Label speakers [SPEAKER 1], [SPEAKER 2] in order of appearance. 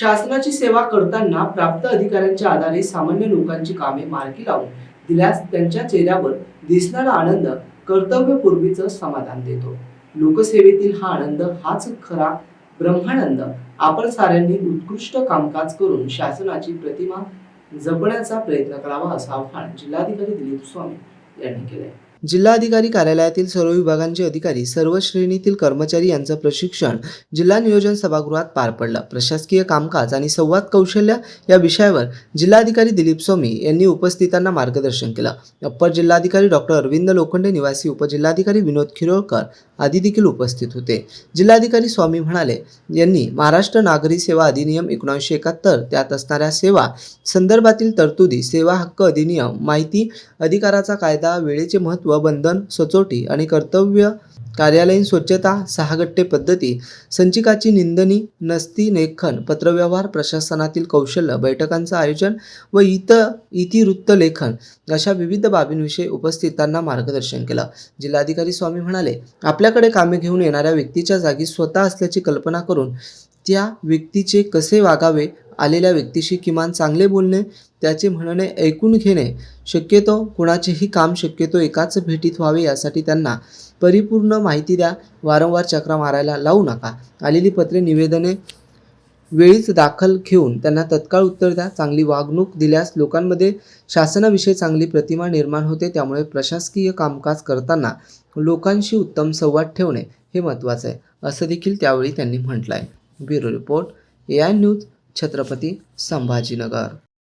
[SPEAKER 1] शासनाची सेवा करताना प्राप्त अधिकाऱ्यांच्या आधारे सामान्य लोकांची कामे मार्गी लावून दिल्यास त्यांच्या चेहऱ्यावर दिसणारा आनंद कर्तव्यपूर्वीचं समाधान देतो. लोकसेवेतील हा आनंद हाच खरा ब्रह्मानंद. आपण साऱ्यांनी उत्कृष्ट कामकाज करून शासनाची प्रतिमा जपण्याचा प्रयत्न करावा असं आवाहन जिल्हाधिकारी दिलीप स्वामी यांनी केलंय. जिल्हाधिकारी कार्यालयातील सर्व विभागांचे अधिकारी सर्व श्रेणीतील कर्मचारी यांचं प्रशिक्षण जिल्हा नियोजन सभागृहात पार पडलं. प्रशासकीय कामकाज आणि संवाद कौशल्य या विषयावर जिल्हाधिकारी दिलीप स्वामी यांनी उपस्थितांना मार्गदर्शन केलं. अप्पर जिल्हाधिकारी डॉक्टर अरविंद लोखंडे निवासी उपजिल्हाधिकारी विनोद खिरोळकर आदी देखील उपस्थित होते. जिल्हाधिकारी स्वामी म्हणाले यांनी महाराष्ट्र नागरी सेवा अधिनियम एकोणीसशे एकाहत्तर त्यात असणाऱ्या सेवा संदर्भातील तरतुदी सेवा हक्क अधिनियम माहिती अधिकाराचा कायदा वेळेचे महत्त्व बंधन सचोटी आणि कर्तव्य कार्यालयीन स्वच्छता सहागट्टे पद्धती संचिकाची निंदनी नसती लेखन पत्रव्यवहार प्रशासनातील कौशल्य बैठकांचं आयोजन व इत इतिवृत्त लेखन अशा विविध बाबींविषयी उपस्थितांना मार्गदर्शन केलं. जिल्हाधिकारी स्वामी म्हणाले आपल्याकडे कामे घेऊन येणाऱ्या व्यक्तीच्या जागी स्वतः असल्याची कल्पना करून त्या व्यक्तीचे कसे वागावे आलेल्या व्यक्तीशी किमान चांगले बोलणे त्याचे म्हणणे ऐकून घेणे शक्यतो कुणाचेही काम शक्यतो एकाच भेटीत व्हावे यासाठी त्यांना परिपूर्ण माहिती द्या. वारंवार चक्रा मारायला लावू नका. आलेली पत्रे निवेदने वेळीच दाखल घेऊन त्यांना तत्काळ उत्तर द्या. चांगली वागणूक दिल्यास लोकांमध्ये शासनाविषयी चांगली प्रतिमा निर्माण होते. त्यामुळे प्रशासकीय कामकाज करताना लोकांशी उत्तम संवाद ठेवणे हे महत्त्वाचं आहे. असं देखील त्यावेळी त्यांनी म्हटलं आहे bureau report A I news. Chhatrapati Sambhajinagar.